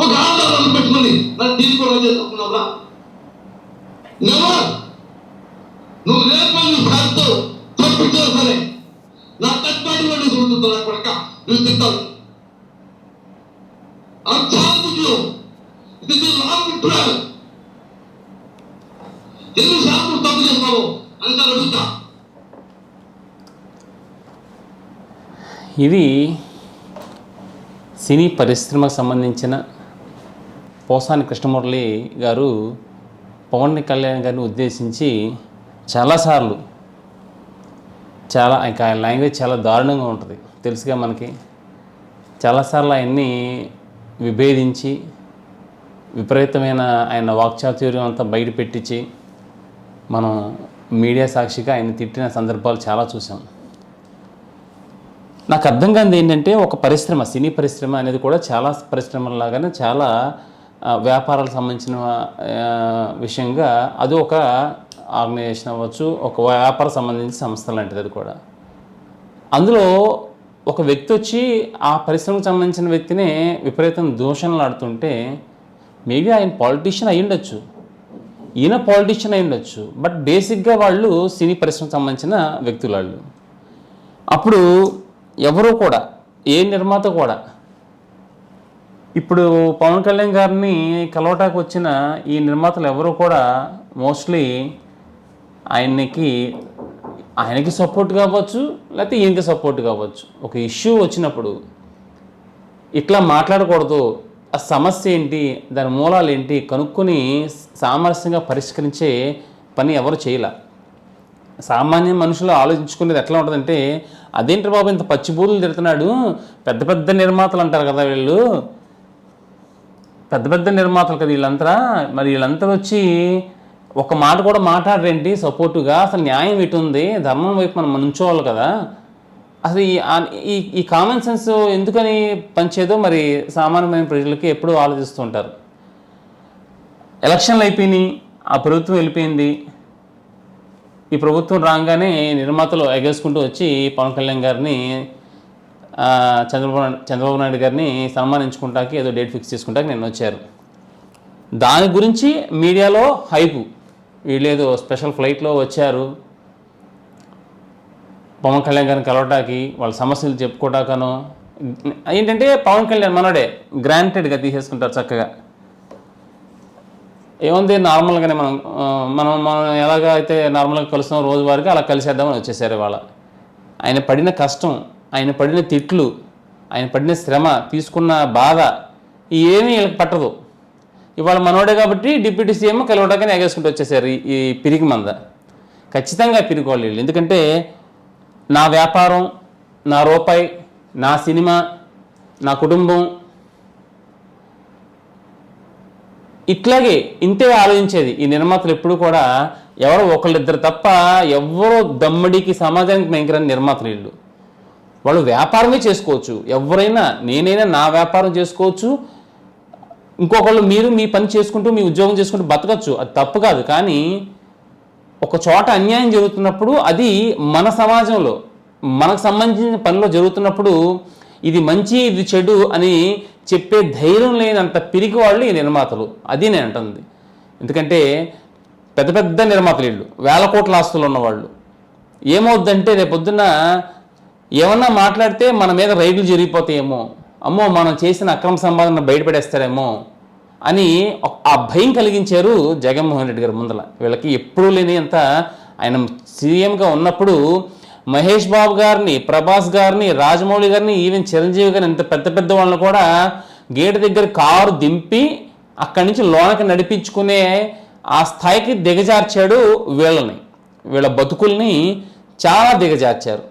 ఒక ఆధారం పెట్టుకుని నన్ను తీసుకోవడం చేసుకున్నావురా నువ్వు లేపని సార్తో తప్పించా సరే నా తట్టాడి వాడిని చూడుతున్నా కొడక నువ్వు తింటావు I'm telling you, this is wrong తప్పు చేస్తావు అని అడుగుతా ఇది సినీ పరిశ్రమకు సంబంధించిన పోసాని కృష్ణమురళి గారు పవన్ కళ్యాణ్ గారిని ఉద్దేశించి చాలాసార్లు చాలా ఇంకా ఆయన లాంగ్వేజ్ చాలా దారుణంగా ఉంటుంది. తెలుసుగా మనకి. చాలాసార్లు ఆయన్ని విభేదించి విపరీతమైన ఆయన వాక్చాతుర్యం అంతా బయట పెట్టించి మనం మీడియా సాక్షిగా ఆయన తిట్టిన సందర్భాలు చాలా చూసాం. నాకు అర్థం కానిది ఏంటంటే ఒక పరిశ్రమ సినీ పరిశ్రమ అనేది కూడా చాలా పరిశ్రమలాగానే చాలా వ్యాపారాలకు సంబంధించిన విషయంగా అది ఒక ఆర్గనైజేషన్ అవ్వచ్చు ఒక వ్యాపార సంబంధించిన సంస్థ లాంటిది అది కూడా. అందులో ఒక వ్యక్తి వచ్చి ఆ పరిశ్రమకు సంబంధించిన వ్యక్తినే విపరీతం దూషణలు ఆడుతుంటే మేబీ ఆయన పాలిటీషియన్ అయి ఈయన పాలిటీషియన్ అయి ఉండొచ్చు బట్ బేసిక్గా వాళ్ళు సినీ పరిశ్రమకు సంబంధించిన వ్యక్తులు వాళ్ళు. అప్పుడు ఎవరు కూడా ఏ నిర్మాత కూడా ఇప్పుడు పవన్ కళ్యాణ్ గారిని కలవటానికి వచ్చిన ఈ నిర్మాతలు ఎవరు కూడా మోస్ట్లీ ఆయనకి ఆయనకి సపోర్ట్ కావచ్చు లేకపోతే ఈయనకి సపోర్ట్ కావచ్చు. ఒక ఇష్యూ వచ్చినప్పుడు ఇట్లా మాట్లాడకూడదు ఆ సమస్య ఏంటి? దాని మూలాలు ఏంటి? కనుక్కొని సామరస్యంగా పరిష్కరించే పని ఎవరు చేయలే. సామాన్య మనుషులు ఆలోచించుకునేది ఎట్లా ఉంటుందంటే అదేంటి బాబు ఇంత పచ్చిబూతులు తిడుతున్నాడు? పెద్ద పెద్ద నిర్మాతలు అంటారు కదా వీళ్ళు. పెద్ద పెద్ద నిర్మాతలు కదా వీళ్ళంతా. మరి వీళ్ళంతా వచ్చి ఒక మాట కూడా మాట్లాడరేంటి? సపోర్టుగా. అసలు న్యాయం ఇటు ఉంది. ధర్మం వైపు మనం నుంచోవాలి కదా. అసలు ఈ ఈ ఈ కామన్ సెన్స్ ఎందుకని పంచేదో మరి సామాన్యమైన ప్రజలకి ఎప్పుడూ ఆలోచిస్తూ ఉంటారు. ఎలక్షన్లు అయిపోయినాయి ఆ ప్రభుత్వం వెళ్ళిపోయింది. ఈ ప్రభుత్వం రాగానే నిర్మాతలు ఎగేసుకుంటూ వచ్చి పవన్ కళ్యాణ్ గారిని చంద్రబాబు చంద్రబాబు నాయుడు గారిని సన్మానించుకుంటాకి ఏదో డేట్ ఫిక్స్ చేసుకుంటాకి నేను వచ్చారు. దాని గురించి మీడియాలో హైపు వీళ్ళేదో స్పెషల్ ఫ్లైట్లో వచ్చారు. పవన్ కళ్యాణ్ గారిని కలవటానికి వాళ్ళ సమస్యలు చెప్పుకోవటాకనో ఏంటంటే పవన్ కళ్యాణ్ మనోడే గ్రాంటెడ్గా తీసేసుకుంటారు చక్కగా. ఏముంది నార్మల్గానే మనం మనం మనం ఎలాగ అయితే నార్మల్గా కలుస్తాం రోజువారీగా అలా కలిసేద్దామని వచ్చేసారు ఇవాళ. ఆయన పడిన కష్టం ఆయన పడిన తిట్లు ఆయన పడిన శ్రమ తీసుకున్న బాధ ఏమీ వీళ్ళకి పట్టదు. ఇవాళ మనోడే కాబట్టి డిప్యూటీ సీఎం కలవడాకని ఎగేసుకుంటూ వచ్చేసారు ఈ- ఈ పిరికి మంద ఖచ్చితంగా పిరికోవాలి వీళ్ళు. ఎందుకంటే నా వ్యాపారం నా రూపాయి నా సినిమా నా కుటుంబం. ఇట్లాగే ఇంతే ఆలోచించేది. ఈ నిర్మాతలు ఎప్పుడు కూడా ఎవరో ఒకళ్ళిద్దరు తప్ప ఎవరో దమ్మడికి సమాజానికి భయంకరమైన నిర్మాతలు వీళ్ళు. వాళ్ళు వ్యాపారమే చేసుకోవచ్చు. ఎవరైనా నేనైనా నా వ్యాపారం చేసుకోవచ్చు. ఇంకొకళ్ళు మీరు మీ పని చేసుకుంటూ మీ ఉద్యోగం చేసుకుంటూ బతకచ్చు. అది తప్పు కాదు. కానీ ఒక చోట అన్యాయం జరుగుతున్నప్పుడు అది మన సమాజంలో మనకు సంబంధించిన పనిలో జరుగుతున్నప్పుడు ఇది మంచి ఇది చెడు అని చెప్పే ధైర్యం లేనంత పిరికి వాళ్ళు ఈ నిర్మాతలు. అది నేను అంటుంది. ఎందుకంటే పెద్ద పెద్ద నిర్మాతలు వీళ్ళు వేల కోట్ల ఆస్తులు ఉన్నవాళ్ళు. ఏమవుద్దంటే రేపొద్దున ఏమన్నా మాట్లాడితే మన మీద రైడ్లు జరిగిపోతాయేమో. అమ్మో మనం చేసిన అక్రమ సంపాదన బయటపడేస్తారేమో. అని ఆ భయం కలిగించారు జగన్మోహన్ రెడ్డి గారు ముందల. వీళ్ళకి ఎప్పుడూ లేని అంత ఆయన సీఎంగా ఉన్నప్పుడు మహేష్ బాబు గారిని ప్రభాస్ గారిని రాజమౌళి గారిని ఈవెన్ చిరంజీవి గారిని ఇంత పెద్ద పెద్ద వాళ్ళని కూడా గేట్ దగ్గర కారు దింపి అక్కడి నుంచి లోనకి నడిపించుకునే ఆ స్థాయికి దిగజార్చాడు వీళ్ళని. వీళ్ళ బతుకుల్ని చాలా దిగజార్చారు.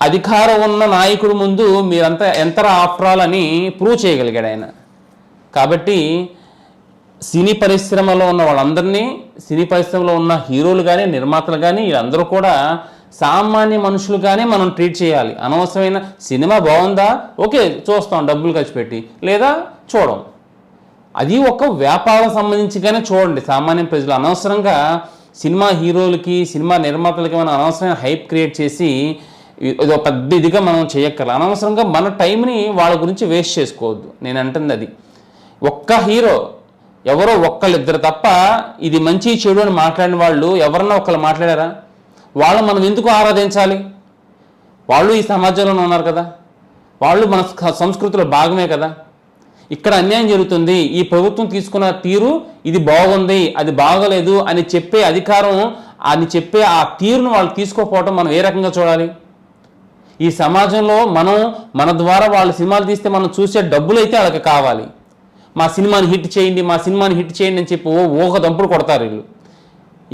అధికారం ఉన్న నాయకుడు ముందు మీరంతా ఎంతరా ఆఫ్రాల్ అని ప్రూవ్ చేయగలిగాడు ఆయన. కాబట్టి సినీ పరిశ్రమలో ఉన్న వాళ్ళందరినీ సినీ పరిశ్రమలో ఉన్న హీరోలు కానీ నిర్మాతలు కానీ వీళ్ళందరూ కూడా సామాన్య మనుషులుగానే మనం ట్రీట్ చేయాలి. అనవసరమైన సినిమా బాగుందా? ఓకే చూస్తాం డబ్బులు ఖర్చు పెట్టి. లేదా చూడం. అది ఒక వ్యాపారం సంబంధించిగానే చూడండి. సామాన్య ప్రజలు అనవసరంగా సినిమా హీరోలకి సినిమా నిర్మాతలకి మనం అనవసరమైన హైప్ క్రియేట్ చేసి ఇది ఒక పెద్ద ఇదిగా మనం చేయక్కర్లేదు అనవసరంగా మన టైంని వాళ్ళ గురించి వేస్ట్ చేసుకోవద్దు. నేను అంటుంది అది. ఒక్క హీరో ఎవరో ఒక్కళ్ళిద్దరు తప్ప ఇది మంచి చెడు అని మాట్లాడిన వాళ్ళు ఎవరన్నా ఒకళ్ళు మాట్లాడారా? వాళ్ళు మనం ఎందుకు ఆరాధించాలి? వాళ్ళు ఈ సమాజంలోనే ఉన్నారు కదా. వాళ్ళు మన సంస్కృతిలో భాగమే కదా. ఇక్కడ అన్యాయం జరుగుతుంది. ఈ ప్రభుత్వం తీసుకున్న తీరు ఇది బాగుంది అది బాగలేదు అని చెప్పే అధికారం అని చెప్పే ఆ తీరును వాళ్ళు తీసుకోకపోవడం మనం ఏ రకంగా చూడాలి? ఈ సమాజంలో మనం మన ద్వారా వాళ్ళ సినిమాలు తీస్తే మనం చూసే డబ్బులు అయితే వాళ్ళకి కావాలి. మా సినిమాని హిట్ చేయండి మా సినిమాని హిట్ చేయండి అని చెప్పి ఓ ఊహ దంపుడు కొడతారు వీళ్ళు.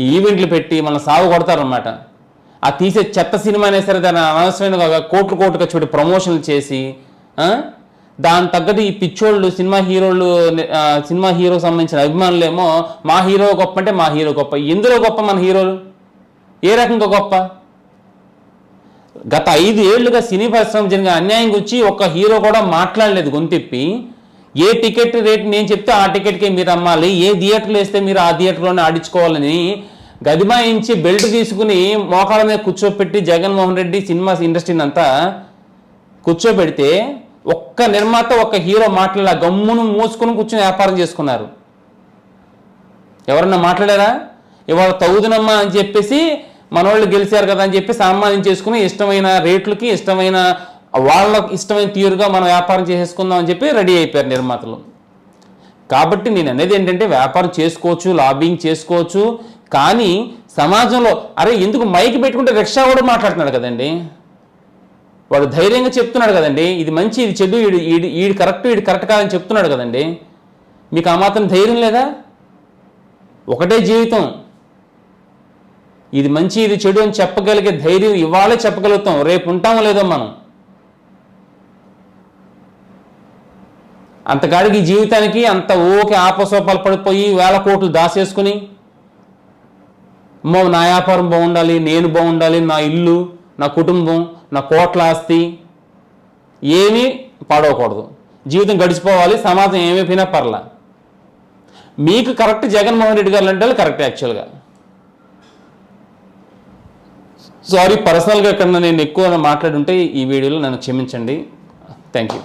ఈ ఈవెంట్లు పెట్టి మన సాగు కొడతారనమాట ఆ తీసే చెత్త సినిమా అయినా సరే దాని అనవసరమైన కోట్లు కోట్లు ఖర్చు ప్రమోషన్లు చేసి దాని తగ్గట్టు ఈ పిచ్చోళ్ళు సినిమా హీరోలు సినిమా హీరో సంబంధించిన అభిమానులు ఏమో మా హీరో గొప్ప అంటే మా హీరో గొప్ప. ఎందులో గొప్ప మన హీరోలు? ఏ రకంగా గొప్ప? గత ఐదు ఏళ్ళుగా సినీ పరిశ్రమ జరిగిన అన్యాయం గురించి ఒక్క హీరో కూడా మాట్లాడలేదు గొంతెప్పి. ఏ టికెట్ రేట్ నేను చెప్తే ఆ టికెట్కే మీరు అమ్మాలి. ఏ థియేటర్లు వేస్తే మీరు ఆ థియేటర్లోనే ఆడించుకోవాలని గదిమాయించి బెల్ట్ తీసుకుని మోకాళ్ళ మీద కూర్చోపెట్టి జగన్మోహన్ రెడ్డి సినిమా ఇండస్ట్రీని అంతా కూర్చోబెడితే ఒక్క నిర్మాత ఒక్క హీరో మాట్లాడ గమ్మును మూసుకుని కూర్చొని వ్యాపారం చేసుకున్నారు. ఎవరన్నా మాట్లాడారా? ఇవాళ తగుదనమ్మా అని చెప్పేసి మనోళ్ళు గెలిచారు కదా అని చెప్పి సామాన్యం చేసుకుని ఇష్టమైన రేట్లకి ఇష్టమైన వాళ్ళకి ఇష్టమైన తీరుగా మనం వ్యాపారం చేసేసుకుందాం అని చెప్పి రెడీ అయిపోయారు నిర్మాతలు. కాబట్టి నేను అనేది ఏంటంటే వ్యాపారం చేసుకోవచ్చు లాబింగ్ చేసుకోవచ్చు కానీ సమాజంలో అరే ఎందుకు మైక్ పెట్టుకుంటే రిక్షా కూడా మాట్లాడుతున్నాడు కదండి? వాడు ధైర్యంగా చెప్తున్నాడు కదండి ఇది మంచి ఇది చెడు ఈడు ఈడు ఈడు కరెక్ట్ ఈడు కరెక్ట్ కాదని చెప్తున్నాడు కదండి? మీకు ఆ మాత్రం ధైర్యం లేదా? ఒకటే జీవితం. ఇది మంచి ఇది చెడు అని చెప్పగలిగే ధైర్యం ఇవాళే చెప్పగలుగుతాం రేపు ఉంటామో లేదో మనం. అంతకాడికి జీవితానికి అంత ఓకే ఆపసోపాలు పడిపోయి వేల కోట్లు దాసేసుకుని అమ్మో నా వ్యాపారం బాగుండాలి నేను బాగుండాలి నా ఇల్లు నా కుటుంబం నా కోట్ల ఆస్తి ఏమీ పాడవకూడదు. జీవితం గడిచిపోవాలి సమాజం ఏమైపోయినా పర్లా. మీకు కరెక్ట్ జగన్మోహన్ రెడ్డి గారు అంటే కరెక్ట్ యాక్చువల్గా. సారీ పర్సనల్గా ఇక్కడ నేను ఎక్కువ మాట్లాడుంటే ఈ వీడియోలో నన్ను క్షమించండి. Thank you